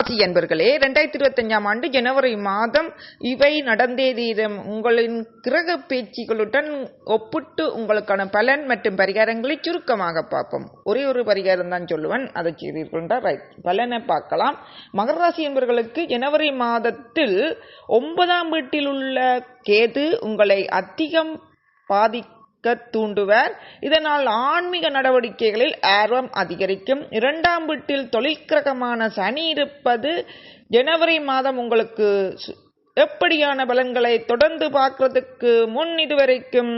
ராசி என்பர்களே ரெண்டாயிரத்தி இருபத்தஞ்சாம் ஆண்டு ஜனவரி மாதம் இவை நடந்தே தீரும். உங்களின் கிரக பேச்சுகளுடன் ஒப்பிட்டு உங்களுக்கான பலன் மற்றும் பரிகாரங்களை சுருக்கமாக பார்ப்போம். ஒரே ஒரு பரிகாரம் தான் சொல்லுவேன் அதை செய்தீர்கள் ரைட் பலனை பார்க்கலாம். மகர ராசி என்பவர்களுக்கு ஜனவரி மாதத்தில் ஒன்பதாம் வீட்டில் உள்ள கேது உங்களை அதிகம் தூண்டுவர். இதனால் ஆன்மீக நடவடிக்கைகளில் ஆர்வம் அதிகரிக்கும். இரண்டாம் வீட்டில் தொழிற்கிரகமான சனி இருப்பது ஜனவரி மாதம் உங்களுக்கு எப்படியான பலன்களை தொடர்ந்து பார்க்கறதுக்கு முன் இதுவரைக்கும்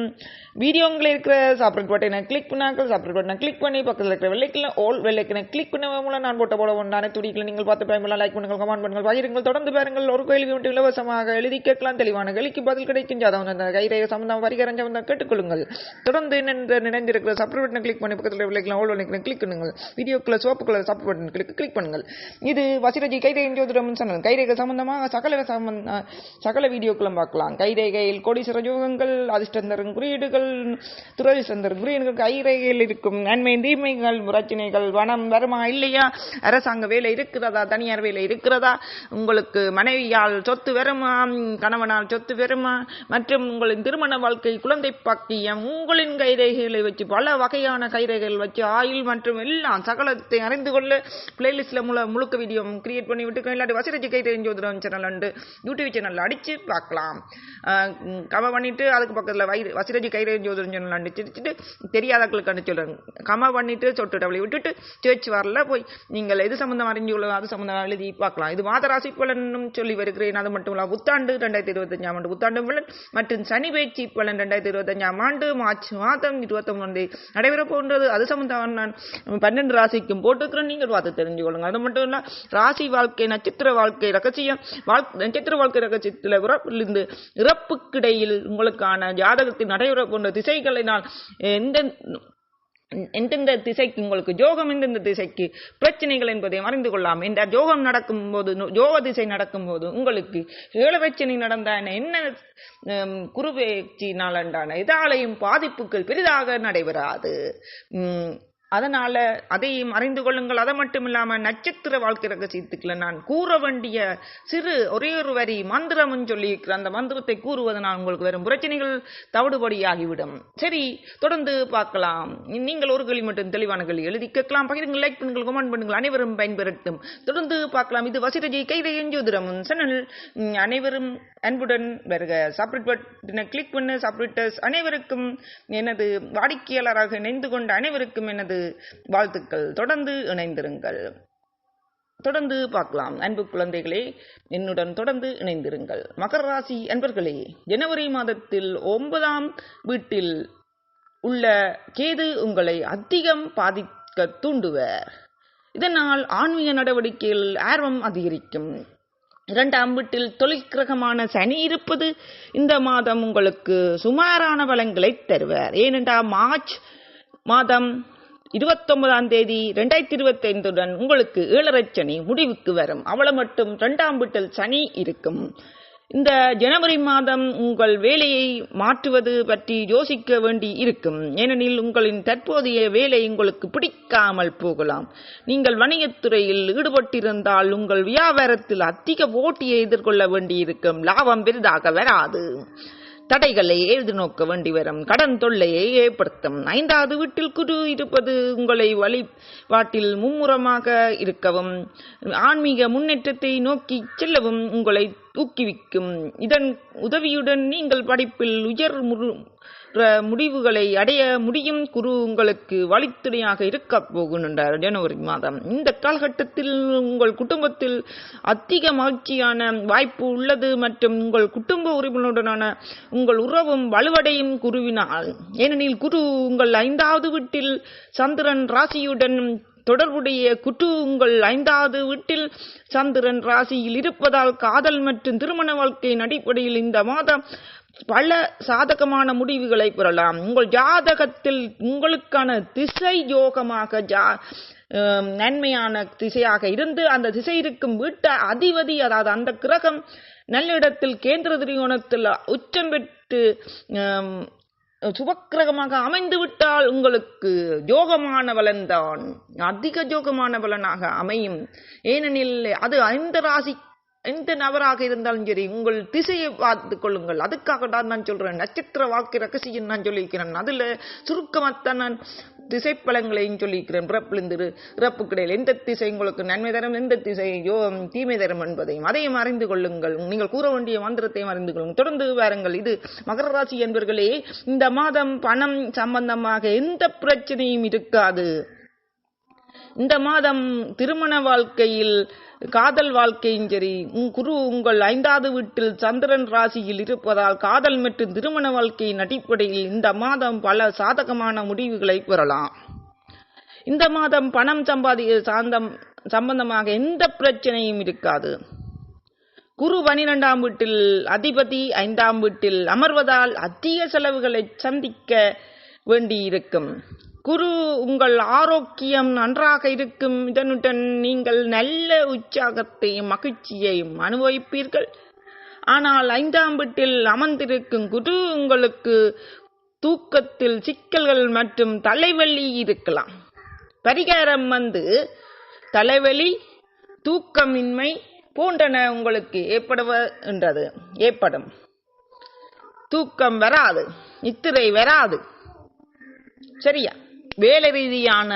வீடியோங்களில் இருக்கிற சாப்பிட்ற பட்டனை கிளிக் பண்ணாக்கள் சாப்பிட்ற பட்டனை கிளிக் பண்ணி பக்கத்தில் இருக்கிற வெள்ளைக்கில் ஓல் வெள்ளைக்கினை கிளிக் பண்ண மூலம் நான் போட்ட போட ஒன்றான துடிக்கல நீங்கள் பார்த்து பயமெல்லாம் லைக் பண்ணுங்கள் கமெண்ட் பண்ணுங்கள் பகிருங்கள் தொடர்ந்து பாருங்கள். ஒரு கோயிலுக்கு விட்டு இலவசமாக எழுதி கேட்கலாம். தெளிவான கேள்விக்கு பதில் கிடைக்கும். ஜாதகம் அந்த கைரேக சம்பந்தம் பரிகாரம் சம்பந்தம் கேட்டுக்கொள்ளுங்கள். தொடர்ந்து நினைந்திருக்கிற சாப்பிட்ற பட்டனை கிளிக் பண்ணி பக்கத்தில் வெள்ளைக்கில் ஓல் வெள்ளைக்கினை கிளிக் பண்ணுங்கள். வீடியோக்குள்ள சோப்பு கலர் சாப்பிட்ற பட்டன் கிளிக் கிளிக் பண்ணுங்கள். இது வசிரஜி கைரேகை ஜோதிடம் சொன்னல் கைரேக சம்பந்தமாக சகல சம்பந்த சகல வீடியோக்களும் பார்க்கலாம். கைரேகையில் கோடீஸ்வர யோகங்கள் அதிர்ஷ்டந்தரும் குறியீடுகள் துரதிஷ்டந்தரும் குறியீடுகள் கைரேகையில் இருக்கும் நன்மை தீமைகள் பிரச்சனைகள் வனம் வருமா இல்லையா? அரசாங்க வேலை இருக்கிறதா? தனியார் வேலை இருக்கிறதா? உங்களுக்கு மனைவியால் சொத்து வருமா? கணவனால் சொத்து வருமா? மற்றும் உங்களின் திருமண வாழ்க்கை குழந்தை பாக்கியம் உங்களின் கைரேகைகளை வச்சு பல வகையான கைரேகைகள் வச்சு ஆயில் மற்றும் எல்லாம் சகலத்தை அறிந்து கொள்ள. பிளேலிஸ்ட்ல முழு முழுக்க வீடியோ கிரியேட் பண்ணி விட்டு இல்லாட்டி வசிரஜி கைரேகை ஜோதிடம் சேனல் உண்டு. யூடியூப் சேனல் அடிச்சு பார்க்கலாம். கம பண்ணிட்டு அதுக்கு பக்கத்தில் வயிறு வசிரஜி கைரேகை ஜோதிடம் சேனல் அடிச்சுட்டு தெரியாதவர்களுக்கு அனுப்பிச்சு கம பண்ணிட்டு சொட்டு டபுளை விட்டுட்டு சேர்ச் வரல போய் நீங்கள் எது சம்மந்தம் அறிஞ்சு கொள்ள அது சம்மந்தம் எழுதி பார்க்கலாம். இது மாதராசி பலனும் சொல்லி வருகிறேன். அது மட்டும் இல்லாமல் புத்தாண்டு ரெண்டாயிரத்தி இருபத்தஞ்சாம் ஆண்டு புத்தாண்டு பலன் மற்றும் சனி பேச்சு பலன் ரெண்டாயிரத்தி இருபத்தஞ்சாம் ஆண்டு மார்ச் மாதம் இருபத்தொன்று நடைபெற போன்றது அது சம்மந்தம் நான் பன்னெண்டு ராசிக்கும் போட்டுக்கிறேன் நீங்கள் பார்த்து தெரிஞ்சு கொள்ளுங்க. அது மட்டும் இல்ல ராசி வாழ்க்கை நட்சத்திர வாழ்க்கை ரகசியம் நட்சத்திர வாழ்க்கை ரகசியத்தில் இருந்து இறப்புக்கிடையில் உங்களுக்கான ஜாதகத்தில் நடைபெற போன்ற திசைகளை நான் எந்த எந்தெந்த திசைக்கு உங்களுக்கு ஜோகம் எந்தெந்த திசைக்கு பிரச்சனைகள் என்பதை அறிந்து கொள்ளலாம் இந்த ஜோகம் நடக்கும் போது ஜோக திசை நடக்கும் போது உங்களுக்கு ஏழபிரச்சனை பிரச்சனை நடந்தான என்ன குருவேச்சினால் நாளண்டான இதாலையும் பாதிப்புகள் பெரிதாக நடைபெறாது. அதனால அதையும் அறிந்து கொள்ளுங்கள். அதை மட்டும் இல்லாம நட்சத்திர வாழ்க்கை ரகசியத்துக்குள்ள நான் கூற வேண்டிய சிறு ஒரே ஒரு வரி மந்திரம்னு சொல்லியிருக்கிற அந்த மந்திரத்தை கூறுவதனால் உங்களுக்கு வரும் பிரச்சனைகள் தவிடுபடியாகிவிடும். சரி தொடர்ந்து பார்க்கலாம். நீங்கள் ஒரு கேள்வி மட்டும் தெளிவான கேள்வி எழுதி கேட்கலாம். பகிருங்கள் லைக் பண்ணுங்கள் கமெண்ட் பண்ணுங்கள். அனைவரும் பயன்பெறட்டும். தொடர்ந்து பார்க்கலாம். இது வசிரஜி கைதை எஞ்சோதிரம் சேனல். அனைவரும் அன்புடன் வருக. சாப்பிட் பட்டினை கிளிக் பண்ணு. சாப்பிட்டர்ஸ் அனைவருக்கும் எனது வாடிக்கையாளராக இணைந்து கொண்ட அனைவருக்கும் எனது வாழ்த்துக்கள். தொடர்ந்து இணைந்திருங்கள். தொடர்ந்து பார்க்கலாம். அன்பு குழந்தைகளே என்னுடன் தொடர்ந்து இணைந்திருங்கள். மகர ராசி அன்பர்களே ஜனவரி மாதத்தில் ஒன்பதாம் வீட்டில் உள்ள கேது உங்களை அதிகம் பாதிக்க தூண்டுவர். இதனால் ஆன்மீக நடவடிக்கையில் ஆர்வம் அதிகரிக்கும். இரண்டாம் வீட்டில் தொழிற்கிரகமான சனி இருப்பது இந்த மாதம் உங்களுக்கு சுமாரான பலன்களை தருவார். ஏனென்றால் மார்ச் மாதம் இருபத்தொன்பதாம் தேதி ரெண்டாயிரத்தி இருபத்தி ஐந்துடன் உங்களுக்கு ஏழரை சனி முடிவுக்கு வரும். அவளை மட்டும் இரண்டாம் வீட்டில் சனி இருக்கும். இந்த ஜனவரி மாதம் உங்கள் வேலையை மாற்றுவது பற்றி யோசிக்க வேண்டி இருக்கும். ஏனெனில் உங்களின் தற்போதைய வேலை உங்களுக்கு பிடிக்காமல் போகலாம். நீங்கள் வணிகத்துறையில் ஈடுபட்டிருந்தால் உங்கள் வியாபாரத்தில் அதிக போட்டியை எதிர்கொள்ள வேண்டியிருக்கும். லாபம் பெரிதாக வராது. தடைகளை எதிர்நோக்க வேண்டி வரும். கடன் தொல்லையை ஏற்படுத்தும். ஐந்தாவது வீட்டில் குரு இருப்பது உங்களை வழிபாட்டில் மும்முரமாக இருக்கவும் ஆன்மீக முன்னேற்றத்தை நோக்கி செல்லவும் உங்களை ஊக்குவிக்கும். இதன் உதவியுடன் நீங்கள் படிப்பில் உயர் முடிவுகளை அடைய முடியும் குரு உங்களுக்கு வழித்துணையாக இருக்க போகின்றார் ஜனவரி மாதம். இந்த காலகட்டத்தில் உங்கள் குடும்பத்தில் அதிக மகிழ்ச்சியான வாய்ப்பு உள்ளது மற்றும் உங்கள் குடும்ப உறுப்பினருடனான உங்கள் உறவும் வலுவடையும் குருவினால். ஏனெனில் குரு உங்கள் ஐந்தாவது வீட்டில் சந்திரன் ராசியுடன் தொடர்புடைய குட்டு உங்கள் ஐந்தாவது வீட்டில் சந்திரன் ராசியில் இருப்பதால் காதல் மற்றும் திருமண வாழ்க்கையின் அடிப்படையில் இந்த மாதம் பல சாதகமான முடிவுகளை பெறலாம். உங்கள் ஜாதகத்தில் உங்களுக்கான திசை யோகமாக ஜா நன்மையான திசையாக இருந்து அந்த திசை இருக்கும் வீட்டை அதிபதி அதாவது அந்த கிரகம் நல்லிடத்தில் கேந்திர திரிகோணத்தில் உச்சம் பெற்று சுபக்கிரகமாக அமைந்து விட்டால் உங்களுக்கு ஜோகமான பலன்தான் அதிக ஜோகமான பலனாக அமையும். ஏனெனில் அது ஐந்த ராசி எந்த நபராக இருந்தாலும் சரி உங்கள் திசையை பார்த்து கொள்ளுங்கள். அதுக்காக தான் நான் சொல்றேன். நட்சத்திர வாழ்க்கை ரகசியம் நான் சொல்லியிருக்கிறேன். அதுல சுருக்கமாகத்தான் நான் திசை பலங்களையும் சொல்லியிருக்கிறேன் பிறப்பிலிருந்து இறப்புக்கிடையில் எந்த திசை உங்களுக்கு நன்மை தரும் எந்த திசை யோ தீமை தரும் என்பதையும் அதையும் அறிந்து கொள்ளுங்கள். நீங்கள் கூற வேண்டிய மந்திரத்தையும் அறிந்து கொள்ளுங்கள். தொடர்ந்து வாருங்கள். இது மகர ராசி என்பவர்களே இந்த மாதம் பணம் சம்பந்தமாக எந்த பிரச்சனையும் இருக்காது. இந்த மாதம் திருமண வாழ்க்கையில் காதல் வாழ்க்கையும் சரி உம் குரு உங்கள் ஐந்தாவது வீட்டில் சந்திரன் ராசியில் இருப்பதால் காதல் மற்றும் திருமண வாழ்க்கையின் அடிப்படையில் இந்த மாதம் பல சாதகமான முடிவுகளை பெறலாம். இந்த மாதம் பணம் சம்பாதி சாந்தம் சம்பந்தமாக எந்த பிரச்சனையும் இருக்காது. குரு பனிரெண்டாம் வீட்டில் அதிபதி ஐந்தாம் வீட்டில் அமர்வதால் அதிக செலவுகளை சந்திக்க வேண்டியிருக்கும். குரு உங்கள் ஆரோக்கியம் நன்றாக இருக்கும். இதனுடன் நீங்கள் நல்ல உற்சாகத்தையும் மகிழ்ச்சியையும் அனுபவிப்பீர்கள். ஆனால் ஐந்தாம் வீட்டில் அமர்ந்திருக்கும் குரு உங்களுக்கு தூக்கத்தில் சிக்கல்கள் மற்றும் தலைவலி இருக்கலாம். பரிகாரம் வந்து தலைவலி தூக்கமின்மை போன்றன உங்களுக்கு ஏற்படுவன்றது ஏற்படும். தூக்கம் வராது. நித்திரை வராது. சரியா? வேலை ரீதியான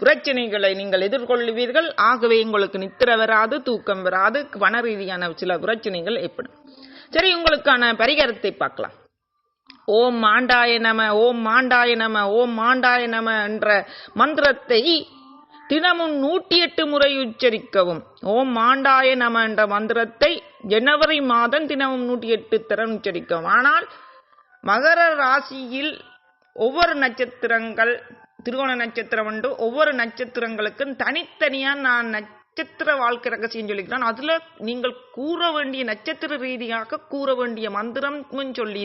பிரச்சனைகளை நீங்கள் எதிர்கொள்வீர்கள். ஆகவே உங்களுக்கு நித்திர வராது தூக்கம் வராது பண ரீதியான சில பிரச்சனைகள் ஏற்படும். சரி உங்களுக்கான பரிகாரத்தை பார்க்கலாம். ஓம் மாண்டாய நம ஓம் மாண்டாய நம ஓம் மாண்டாய நம என்ற மந்திரத்தை தினமும் நூற்றி எட்டு முறை உச்சரிக்கவும். ஓம் மாண்டாய நம என்ற மந்திரத்தை ஜனவரி மாதம் தினமும் நூற்றி எட்டு தரம் உச்சரிக்கவும். ஆனால் மகர ராசியில் ஒவ்வொரு நட்சத்திரங்கள் திருவோண நட்சத்திரம் உண்டு. ஒவ்வொரு நட்சத்திரங்களுக்கும் தனித்தனியா நான் நட்சத்திர வாழ்க்கை ரகசியம் சொல்லிக்கிறேன். அதுல நீங்கள் கூற வேண்டிய நட்சத்திர ரீதியாக கூற வேண்டிய மந்திரம் சொல்லி